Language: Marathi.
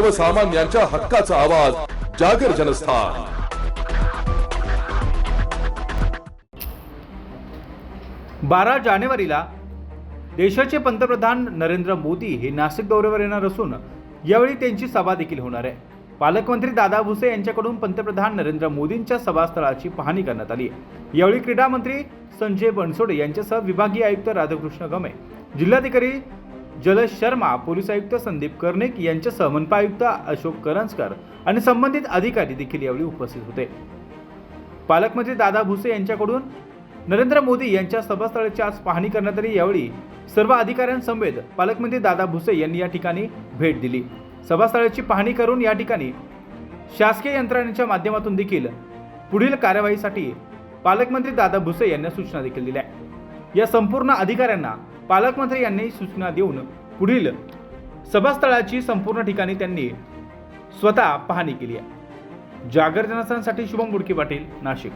सर्वसामान्यांच्या हक्काचा आवाज जागर जनस्थान. बारा जानेवारीला देशाचे पंतप्रधान नरेंद्र मोदी हे नाशिक दौऱ्यावर येणार असून यावेळी त्यांची सभा देखील होणार आहे. पालकमंत्री दादा भुसे यांच्याकडून पंतप्रधान नरेंद्र मोदींच्या सभास्थळाची पाहणी करण्यात आली यावेळी क्रीडा मंत्री संजय बनसोडे यांच्यासह विभागीय आयुक्त राधाकृष्ण गमे जिल्हाधिकारी जलश शर्मा पोलीस आयुक्त संदीप कर्णिक यांच्या मनपा आयुक्त अशोक करंजकर आणि संबंधित अधिकारी देखील यावेळी उपस्थित होते. पालकमंत्री दादा भुसे यांच्याकडून नरेंद्र मोदी यांच्या सभास्थळाची आज पाहणी करण्यात आली यावेळी सर्व अधिकाऱ्यांसमवेत पालकमंत्री दादा भुसे यांनी या ठिकाणी भेट दिली. सभास्थळाची पाहणी करून या ठिकाणी शासकीय यंत्रणेच्या माध्यमातून देखील पुढील कार्यवाहीसाठी पालकमंत्री दादा भुसे यांनी सूचना देखील दिल्या. या संपूर्ण अधिकाऱ्यांना पालकमंत्री यांनी सूचना देऊन पुढील सभास्थळाची संपूर्ण ठिकाणी त्यांनी स्वतः पाहणी केली आहे. जागर जनस्थानसाठी शुभम बुडके पाटील नाशिक.